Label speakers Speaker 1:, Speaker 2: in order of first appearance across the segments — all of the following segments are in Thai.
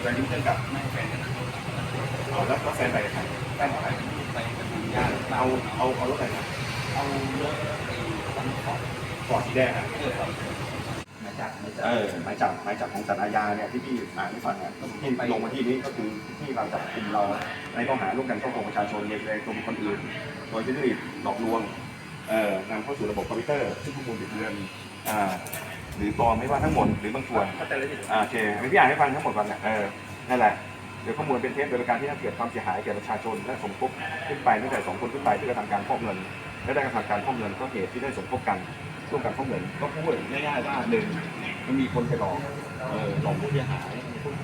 Speaker 1: แฟนที่เพื่อนกับ
Speaker 2: ไม่แฟนกันนะ
Speaker 1: เอาแล้วแล้วแฟนไปกับใคร
Speaker 2: แฟนบอกให้ไปกับทางญาติ
Speaker 1: เอาเอาเอารถอะไรนะ
Speaker 2: เอารถไอ้ตังขอบ
Speaker 1: ฟอร์ดสีแดงอะ
Speaker 2: เออครับมาจากมาจาก
Speaker 1: เออหมายจับหมายจับของสารอาญาเนี่ยที่พี่อ่านให้ฟังเนี่ยที่ลงมาที่นี้ก็คือที่เราจับกลุ่มเราในข้อหาร่วมกันช่อโกงประชาชนในในตัวบุคคลอื่น โดยทุจริตหลอกลวงเอ่อนำเข้าสู่ระบบคอมพิวเตอร์ซึ่งข้อมูลบิดเบือนอ่า หรือปลอมไม่ว่าทั้งหมดหรือบางส่วน
Speaker 2: เขาแต่ละที่
Speaker 1: อ่าโอเคอันนี้พี่อ่านให้ฟังทั้งหมดก่อนนะเออนั่นแหละโดยข้อมูลเป็นเท็จโดยประการที่ทำเกิดความเสียหายแก่ประชาชนและสมคบขึ้นไปตั้งแต่สองคนขึ้นไปเพื่อกระทำการฟอกเงิน และได้กระทำการฟอกเงินก็เหตุที่ได้สมคบกันร่วมกันฟอกเงินก็พูดง่ายๆว่าหนึ่งมันมีคนไปหลอกเออหลอกผู้เสียหายพวก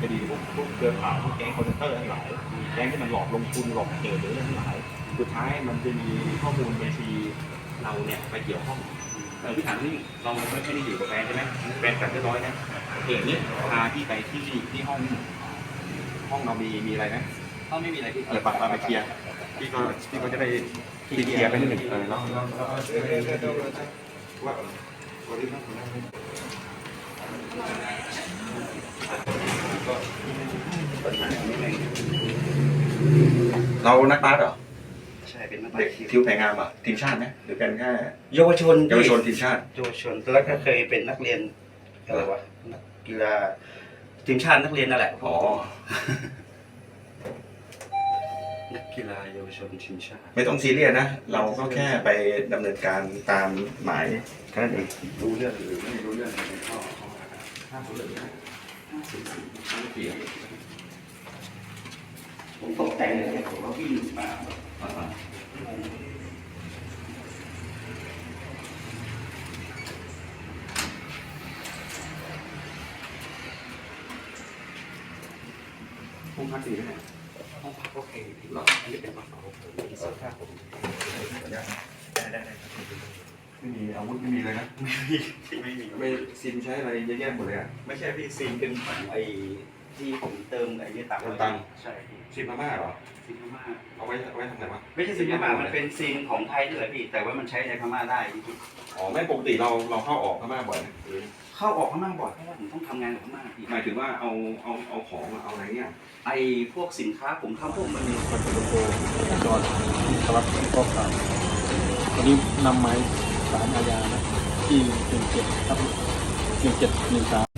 Speaker 1: คดีพวกพวกเครือข่ายพวกแก๊งคอนเทนเตอร์ทั้งหลายแก๊งที่มันหลอกลงทุนหลอกเทรดหรืออะไรทั้งหลายสุดท้ายมันจะมีข้อมูลบัญชีเราเนี่ยไปเกี่ยวข้อง เออพี่ถามนี่เราไม่ไม่ได้อยู่กับแฟนใช่ไหมแฟนกลับเรียบร้อยนะเหตุนี้พาพี่ไปที่ที่ห้อง ห้องเรามีมีอะไรไหม
Speaker 2: เขาไม่มีอะไรที่
Speaker 1: เออปะปะไปเคลียร์พี่ก็พี่ก็จะได้ที่เคลียร์ไปนิดหนึ่งเออเนาะว่าเรานักบาสเหรอ
Speaker 2: ใช่ เป็นนัก
Speaker 1: เด็กทิวแพงงามเหรอะทีมชาติไหมหรือเป็นแค่
Speaker 2: เยาวชน
Speaker 1: เยาวชนทีมชาติ
Speaker 2: เยาวชนแล้วก็เคยเป็นนักเรียนอะไรวะนักกีฬาทีมชาตินักเรียนนั่นแหละ
Speaker 1: อ๋อ
Speaker 2: นักกีฬาเยาวชนทีมชาติ
Speaker 1: ไม่ต้องซีเรียสนะ เราก็แค่ไปดำเนินการตามหมายแค่นั้นเองรู้เรื่องหรือไม่รู้เรื่องก็ห้ามรู้เรื่องนะห้ามเสีย
Speaker 2: ผมตกใจเลยผมว่าวิ่งมา
Speaker 1: พุ่งพักสีได้ไหม
Speaker 2: ห้องพักโอเคที่เราอันนี้เป็นห้องพักโอเคที่สุดครับผม
Speaker 1: ได้ได้ได้ไม่มีอาวุธไม่มีเลยนะ
Speaker 2: ไม่มีไม่มี
Speaker 1: ไม่ซิมใช้อะไรเยอะแยะหมดเลยอะ
Speaker 2: ไม่ใช่พี่ซิมเป็นของไอ้ที่ผมเติมไอ้นี่ตังค์
Speaker 1: เติมตังค์
Speaker 2: ใช่พี่
Speaker 1: ซิมพม่าเหรอ
Speaker 2: ซิมพม่า
Speaker 1: เอาไว้เอาไว้ทำอะไรวะ
Speaker 2: ไม่ใช่ซิมพม่ามันเป็นซิมของไทยนี่แหละพี่ แต่ว่ามันใช้ในพม่าได้จริง
Speaker 1: อ๋อไม่ปกติเราเราเข้าออกพม่าบ่อยไหมหรือ
Speaker 2: ๆเข้าออกพม่าบ่อยเพราะว่าผมต้องทำงานกับพม่าพี่
Speaker 1: หมายถึงว่าเอาเอาเอาของมาเอาอะไรเนี่ย
Speaker 2: ไอ้พวกสินค้าผมทำพวกมันมี
Speaker 3: พันตำรวจโทจอดสารวัตรข้อข่าววันนี้นำไม้สารอาญานะที่หนึ่งเจ็ดครับหนึ่งเจ็ดหนึ่งสาม